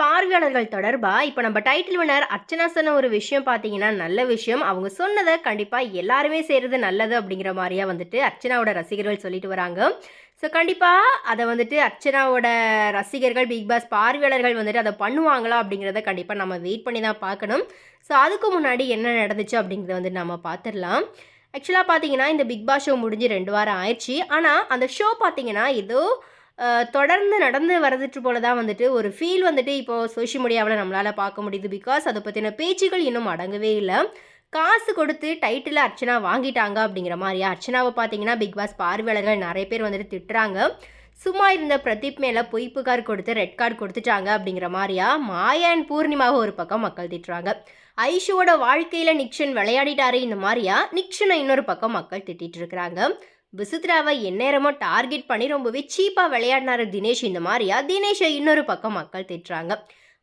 பார்வையாளர்கள் தொடர்பா இப்போ நம்ம டைட்டில் வினர் அர்ச்சனா சொன்ன ஒரு விஷயம் பார்த்தீங்கன்னா நல்ல விஷயம். அவங்க சொன்னதை கண்டிப்பாக எல்லாருமே செய்கிறது நல்லது அப்படிங்கிற மாதிரியா வந்துட்டு அர்ச்சனாவோட ரசிகர்கள் சொல்லிட்டு வராங்க. ஸோ கண்டிப்பாக அதை வந்துட்டு அர்ச்சனாவோட ரசிகர்கள் பிக் பாஸ் பார்வையாளர்கள் வந்துட்டு அதை பண்ணுவாங்களா அப்படிங்கிறத கண்டிப்பாக நம்ம வெயிட் பண்ணி தான் பார்க்கணும். ஸோ அதுக்கு முன்னாடி என்ன நடந்துச்சு அப்படிங்கிறத வந்து நம்ம பார்த்துடலாம் ஆக்சுவலாக பார்த்தீங்கன்னா இந்த பிக் பாஸ் ஷோ முடிஞ்சு ரெண்டு வாரம் ஆயிடுச்சு. ஆனால் அந்த ஷோ பார்த்தீங்கன்னா ஏதோ தொடர்ந்து நடந்து வரதுட்டு போல தான் வந்துட்டு ஒரு ஃபீல் வந்துட்டு இப்போது சோஷியல் மீடியாவில் நம்மளால் பார்க்க முடியுது. பிகாஸ் அதை பற்றின பேச்சுகள் இன்னும் அடங்கவே இல்லை. காசு கொடுத்து டைட்டில் அர்ச்சனா வாங்கிட்டாங்க அப்படிங்கிற மாதிரியா? அர்ச்சனாவை பார்த்தீங்கன்னா பிக் பாஸ் பார்வையாளர்கள் நிறைய பேர் வந்துட்டு திட்டுறாங்க. சும்மா இருந்த பிரதீப் மேலே பொய் புகார் கொடுத்து ரெட் கார்டு கொடுத்துட்டாங்க அப்படிங்கிற மாதிரியா? மாயா அண்ட் பூர்ணிமாவை ஒரு பக்கம் மக்கள் திட்டுறாங்க. ஐஷுவோட வாழ்க்கையில் நிக்ஷன் விளையாடிட்டாரு இந்த மாதிரியா? நிக்ஷனை இன்னொரு பக்கம் மக்கள் திட்டிகிட்டு இருக்கிறாங்க. விசித்ராவை எந்நேரமோ டார்கெட் பண்ணி ரொம்பவே சீப்பாக விளையாடினாரு தினேஷ். இந்த மாதிரியா? தினேஷை இன்னொரு பக்கம் மக்கள் திட்டுறாங்க.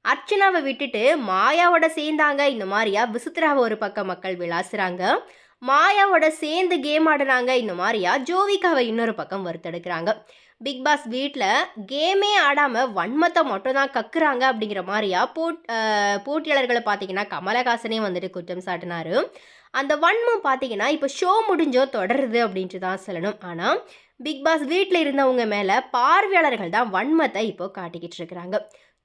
அர்ச்சனாவை விட்டுட்டு மாயாவோட சேர்ந்தாங்க. இந்த மாதிரியா? விசித்ராவை ஒரு பக்கம் மக்கள் விளாசுறாங்க. மாயாவோட சேர்ந்து கேம் ஆடுறாங்க. இந்த மாதிரியா? ஜோவிகாவை இன்னொரு பக்கம் வறுத்தெடுக்கிறாங்க. பிக் பாஸ் வீட்டில் கேமே ஆடாமல் வன்மத்தை மட்டும் தான் கக்குறாங்க அப்படிங்கிற மாதிரியா? போட் போட்டியாளர்களை பார்த்தீங்கன்னா கமலஹாசனே வந்துட்டு குற்றம் சாட்டினாரு. அந்த வன்மம் பார்த்தீங்கன்னா இப்போ ஷோ முடிஞ்சோ தொடருது அப்படின்ட்டு தான் சொல்லணும். ஆனால் பிக் பாஸ் வீட்டில் இருந்தவங்க மேலே பார்வையாளர்கள் தான் வன்மத்தை இப்போ காட்டிக்கிட்டு இருக்கிறாங்க.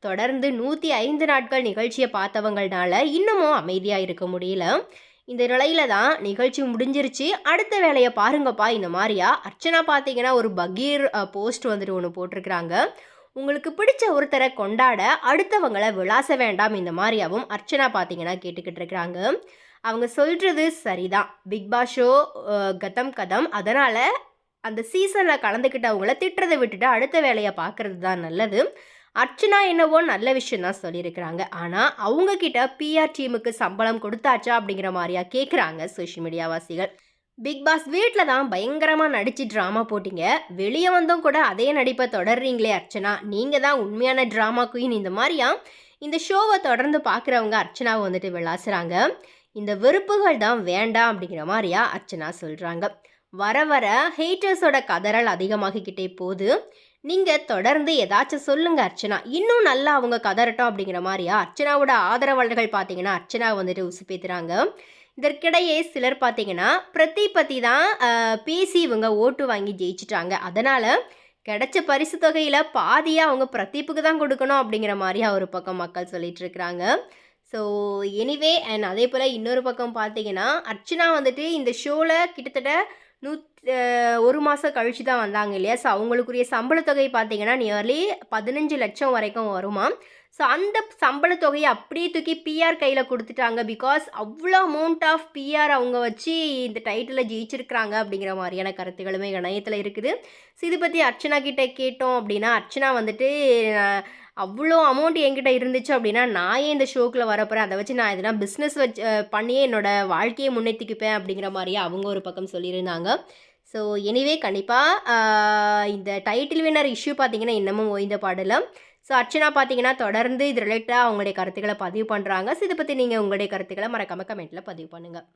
தொடர்ந்து நூற்றி ஐந்து நாட்கள் நிகழ்ச்சியை பார்த்தவங்கள்னால இன்னமும் அமைதியாக இருக்க முடியல. இந்த நிலையில தான் நிகழ்ச்சி முடிஞ்சிருச்சு. அடுத்த வேலையை பாருங்கப்பா இந்த மாதிரியா. அர்ச்சனா பார்த்தீங்கன்னா ஒரு பகீர் போஸ்ட் வந்துட்டு ஒன்று போட்டிருக்கிறாங்க. உங்களுக்கு பிடிச்ச ஒருத்தரை கொண்டாட அடுத்தவங்களை விளாச வேண்டாம் இந்த மாதிரியாவும் அர்ச்சனா பார்த்தீங்கன்னா கேட்டுக்கிட்டு இருக்கிறாங்க. அவங்க சொல்கிறது சரிதான். பிக் பாஸ் ஷோ கதம் கதம். அதனால் அந்த சீசனில் கலந்துக்கிட்டவங்கள திட்டுறதை விட்டுட்டு அடுத்த வேலையை பார்க்கறது தான் நல்லது. அர்ச்சனா என்னவோ நல்ல விஷயம் தான் சொல்லியிருக்கிறாங்க. ஆனால் அவங்கக்கிட்ட பிஆர் டீமுக்கு சம்பளம் கொடுத்தாச்சா அப்படிங்கிற மாதிரியா கேட்குறாங்க சோஷியல் மீடியாவாசிகள் பிக் பாஸ் வீட்டில் தான் பயங்கரமாக நடிச்சு ட்ராமா போட்டீங்க. வெளியே வந்தும் கூட அதே நடிப்பை தொடர்றீங்களே அர்ச்சனா. நீங்கள் தான் உண்மையான ட்ராமா குயின் இந்த மாதிரியா? இந்த ஷோவை தொடர்ந்து பார்க்குறவங்க அர்ச்சனாவை வந்துட்டு விளாசுறாங்க. இந்த வெறுப்புகள் தான் வேண்டாம் அப்படிங்கிற மாதிரியா அர்ச்சனா சொல்கிறாங்க வர வர ஹேட்டர்ஸோட கதறல் அதிகமாகிக்கிட்டே போகுது. நீங்கள் தொடர்ந்து ஏதாச்சும் சொல்லுங்கள் அர்ச்சனா. இன்னும் நல்லா அவங்க கதறட்டும் அப்படிங்கிற மாதிரியா அர்ச்சனாவோட ஆதரவாளர்கள் பார்த்தீங்கன்னா அர்ச்சனா வந்துட்டு உசுப்பேத்துறாங்க. இதற்கிடையே சிலர் பார்த்தீங்கன்னா பிரத்தி பற்றி தான் பேசி இவங்க ஓட்டு வாங்கி ஜெயிச்சிட்டாங்க. அதனால் கிடைச்ச பரிசு தொகையில் பாதியாக அவங்க பிரதீப்புக்கு தான் கொடுக்கணும் அப்படிங்கிற மாதிரி ஒரு பக்கம் மக்கள் சொல்லிட்டு இருக்கிறாங்க. ஸோ எனிவே அண்ட் அதே போல் இன்னொரு பக்கம் பார்த்தீங்கன்னா அர்ச்சனா வந்துட்டு இந்த ஷோவில் கிட்டத்தட்ட நூத் ஒரு மாதம் கழிச்சு தான் வந்தாங்க இல்லையா? ஸோ அவங்களுக்குரிய சம்பளத்தொகை பார்த்தீங்கன்னா நியர்லி பதினஞ்சு லட்சம் வரைக்கும் வருமா? ஸோ அந்த சம்பள தொகையை அப்படியே தூக்கி பிஆர் கையில் கொடுத்துட்டாங்க. பிகாஸ் அவ்வளோ அமௌண்ட் ஆஃப் பிஆர் அவங்க வச்சு இந்த டைட்டிலில் ஜெயிச்சிருக்கிறாங்க அப்படிங்கிற மாதிரியான கருத்துக்களுமே இணையத்தில் இருக்குது. ஸோ இதை பற்றி அர்ச்சனா கிட்டே கேட்டோம் அப்படின்னா அர்ச்சனா வந்துட்டு அவ்வளோ அமௌண்ட் என்கிட்ட இருந்துச்சு அப்படின்னா நான் ஏன் இந்த ஷோக்கில் வரப்போகிறேன் அதை வச்சு நான் எதனா பிஸ்னஸ் வச்சு பண்ணியே என்னோடய வாழ்க்கையை முன்னேற்றிக்குப்பேன் அப்படிங்கிற மாதிரியே அவங்க ஒரு பக்கம் சொல்லியிருந்தாங்க. ஸோ எனிவே கண்டிப்பாக இந்த டைட்டில் வினர் இஷ்யூ பார்த்தீங்கன்னா இன்னமும் ஓய்ந்த பாடலில் ஸோ அர்ச்சனா பார்த்தீங்கன்னா தொடர்ந்து இது ரிலேட்டடாக அவங்களுடைய கருத்துக்களை பதிவு பண்ணுறாங்க ஸோ இதை பற்றி நீங்கள் உங்களுடைய கருத்துக்களை மறக்காமல் கமெண்ட்டில் பதிவு பண்ணுங்கள்